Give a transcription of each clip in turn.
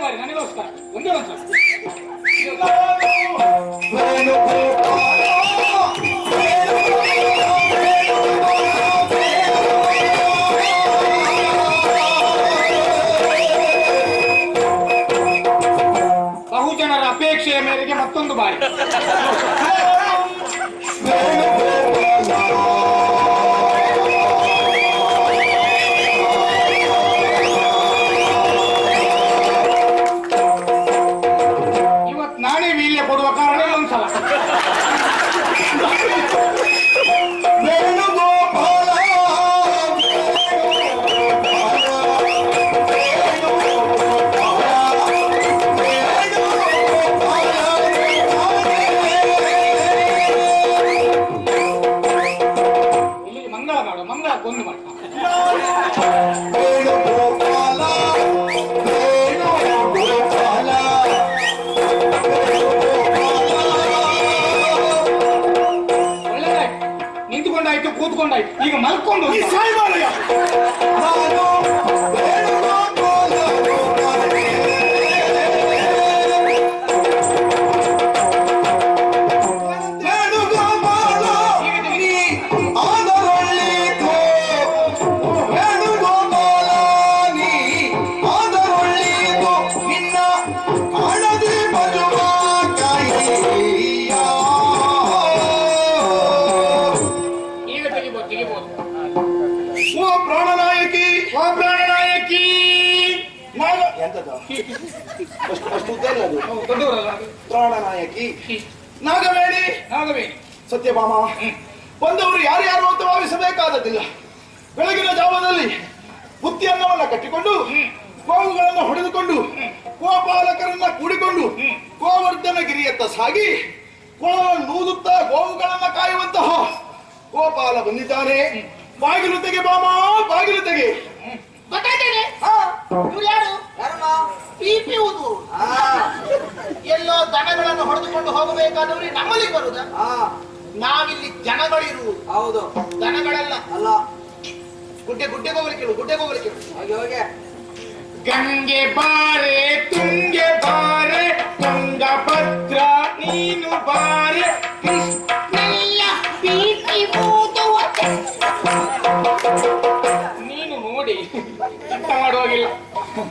ಬಾರಿ ನನಗೋಸ್ಕರ. ಒಂದೇ ಒಂದ್ಸಲ ಕೂತ್ಕೊಂಡಾಯ್ತು. ಈಗ ಮಲ್ಕೊಂಡು ಈ ಸಾಯಿಬಾಲಯ್ಯ ನಾನು ನಾವು ದೊಡ್ಡವರಲ್ಲ ನಾಗವೇಣಿ. ನಾಗವೇಣಿ. ಸತ್ಯಭಾಮ. ಬಂದವರು ಯಾರ್ಯಾರು ಅಂತ ಭಾವಿಸಬೇಕಾದದ್ದಿಲ್ಲ. ಬೆಳಗಿನ ಜಾವದಲ್ಲಿ ಬುತ್ತಿ ಅನ್ನವನ್ನ ಕಟ್ಟಿಕೊಂಡು ಗೋವುಗಳನ್ನ ಹೊಡೆದುಕೊಂಡು ಗೋಪಾಲಕರನ್ನ ಕೂಡಿಕೊಂಡು ಗೋವರ್ಧನ ಗಿರಿಯತ್ತ ಸಾಗಿ ಗೋವನ್ನು ನೂದುತ್ತಾ ಗೋವುಗಳನ್ನ ಕಾಯುವಂತಹ ಗೋಪಾಲ ಬಂದಿದ್ದಾನೆ. ಬಾಗಿಲು ತೆಗೆ ಬಾಮ ಬಾಗಿಲು ತೆಗೆ. ಗೊತ್ತಾಯ್ತೇನೆ. ಯಾರು? ಊದು ಎಲ್ಲೋ ದನಗಳನ್ನು ಹೊಡೆದುಕೊಂಡು ಹೋಗಬೇಕಾದವ್ರಿ ನಮ್ಮಲ್ಲಿ ಬರುದ? ನಾವಿಲ್ಲಿ ಜನಗಳಿರುವುದು. ಹೌದು. ದನಗಳಲ್ಲ. ಅಲ್ಲ. ಗುಡ್ಡೆ ಗುಡ್ಡೆ ಹೋಗ್ಲಿಕ್ಕೆ ಹೇಳು ಗುಡ್ಡೆ ಹೋಗ್ಲಿಕ್ಕೆ ಹೋಗೆ ಹೋಗಿ. ಗಂಗೆ ಬಾರೆ ತುಂಗೆ ಬಾರೆ ತುಂಗಭದ್ರ ನೀನು ಬಾರೆ. ಕೃಷ್ಣಯ್ಯ ನೀನು ನೋಡಿ ಅಂತ ಮಾಡುವಾಗಿಲ್ಲ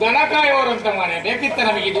ದನ ಕಾಯುವವರು ಅಂತ ಮಾರೆ ಬೇಕಿತ್ತ ನಮಗಿದು?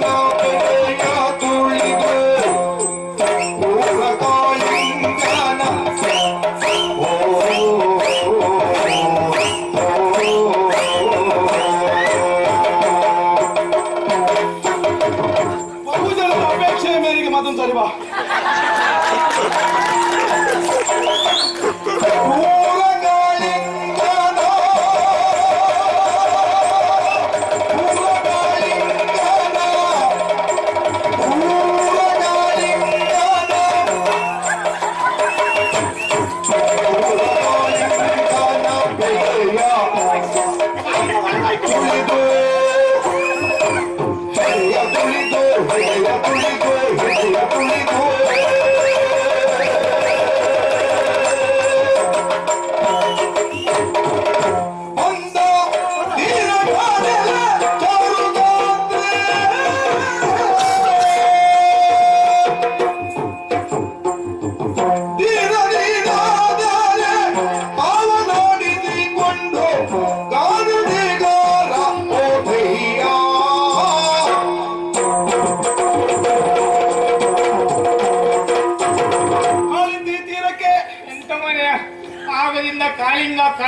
no, no, no.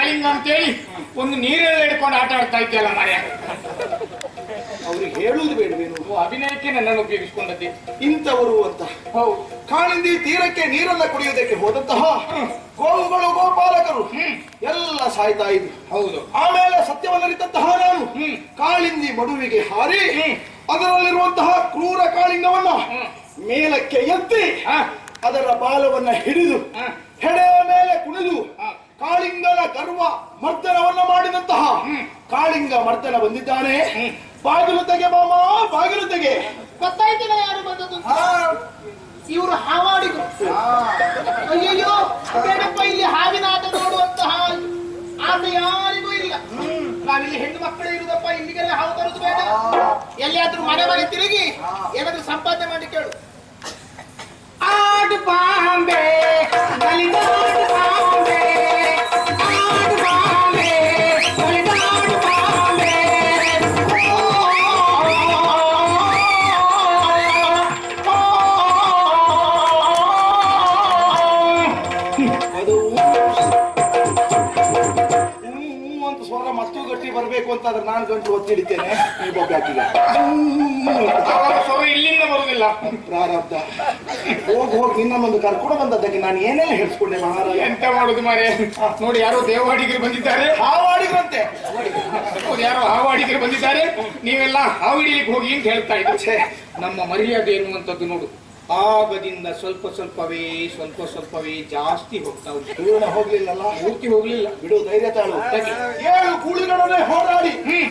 ಕಾಳಿಂಗ ಕಾಳಿಂಗ ಅಂತೇಳಿ ಒಂದು ನೀರೆಲ್ಲ ಹಿಡ್ಕೊಂಡು ಆಟ ಆಡ್ತಾ ಇದ್ದಲ್ಲ ಮಾರ್ಯ ಅವ್ರಿಗೆ ಹೇಳುವುದು ಬೇಡವೇನು ಅಭಿನಯಕ್ಕೆ ನನ್ನನ್ನು ಉಪಯೋಗಿಸಿಕೊಂಡದ್ದೆ. ಇಂಥವರು ಅಂತ. ಹೌದು. ಕಾಳಿಂದಿ ತೀರಕ್ಕೆ ನೀರನ್ನ ಕುಡಿಯುವುದಕ್ಕೆ ಹೋದಂತಹ ಗೋವುಗಳು ಗೋಪಾಲಕರು. ಎಲ್ಲ ಸಾಯ್ತಾ ಇದ್ರು. ಹೌದು. ಆಮೇಲೆ ಸತ್ಯವನ್ನರಿತಂತಹ ನಾನು. ಕಾಳಿಂದಿ ಮಡುವಿಗೆ ಹಾರಿ. ಅದರಲ್ಲಿರುವಂತಹ ಕ್ರೂರ ಕಾಳಿಂಗವನ್ನ. ಮೇಲಕ್ಕೆ ಎತ್ತಿ ಅದರ ಬಾಲವನ್ನ ಹಿಡಿದು. ಹೆಡೆಯ ಮೇಲೆ ಕುಣಿದು. ಕಾಳಿಂಗನ ಗರ್ವ ಮರ್ದನವನ್ನ ಮಾಡಿದಂತಹ ಕಾಳಿಂಗ ಮರ್ದನ ಬಂದಿದ್ದಾನೆ. ಬಾಗಿಲು ತೆಗೆ ಮಾಮ ಬಾಗಿಲು ತೆಗೆ. ಗೊತ್ತಾಯ್ತಿಲ್ಲ ಯಾರು ಬಂದದ್ದು? ಇವರು ಹಾವಾಡಿಗರು. ಅಯ್ಯಯ್ಯೋ ಬೇಡಪ್ಪ ಇಲ್ಲಿ ಹಾವಿನ ಆಟ ನೋಡುವಂತಹ ಆಸೆ ಯಾರಿಗೂ ಇಲ್ಲ. ನಾವಿಲ್ಲಿ ಹೆಣ್ಣು ಮಕ್ಕಳು ಇರುದಪ್ಪ ಇಲ್ಲಿಗೆಲ್ಲ ಹಾವು ತರುದು ಬೇಡ. ಎಲ್ಲಿಯಾದ್ರೂ ಮನೆ ಮನೆ ತಿರುಗಿ ಏನಾದ್ರೂ ಸಂಪಾದನೆ ಮಾಡಿ ಕೇಳು. ಆಡು ಬಾಂಬೆ ಗಟ್ಟಿ ಬರ್ಬೇಕು ಅಂತ ಆದ್ರೆ ನಾನು ಗಂಟು ಒತ್ತಿ ಈ ಸ್ವರ ಇಲ್ಲಿಂದ ಬರುದಿಲ್ಲ. ಪ್ರಾರಬ್ಧ. ಹೋಗಿ ಹೋಗಿ ಒಂದು ಕರ್ಕೊಂಡು ಬಂದದ್ದಕ್ಕೆ ನಾನು ಏನೆಲ್ಲ ಹೇಳ್ಸ್ಕೊಂಡೆ ಮಹಾರಾಜ? ಎಂತ ಮಾಡುದು ಮಾರೇ ನೋಡಿ ಯಾರೋ ದೇವಾಡಿಗರು ಬಂದಿದ್ದಾರೆ. ಹಾವಾಡಿಗರಂತೆ ಹೌದು, ಯಾರೋ ಹಾವಾಡಿಗರು ಬಂದಿದ್ದಾರೆ. ನೀವೆಲ್ಲ ಹಾವಿಡಿಲಿಕ್ಕೆ ಹೋಗಿ ಅಂತ ಹೇಳ್ತಾ ಇದ್ದೆ ಛೇ, ನಮ್ಮ ಮರ್ಯಾದೆ ಎನ್ನುವಂಥದ್ದು ನೋಡು. ಆಗದಿಂದ ಸ್ವಲ್ಪ ಸ್ವಲ್ಪವೇ ಸ್ವಲ್ಪ ಸ್ವಲ್ಪವೇ ಜಾಸ್ತಿ ಹೋಗ್ತಾ ಉಂಟು. ಪೂರ್ಣ ಹೋಗ್ಲಿಲ್ಲಲ್ಲ? ಪೂರ್ತಿ ಹೋಗ್ಲಿಲ್ಲ. ಬಿಡು ಧೈರ್ಯ ತಾಳು. ಏಳು ಕೂಳಿಗಳನ್ನೇ ಹೋರಾಡಿ.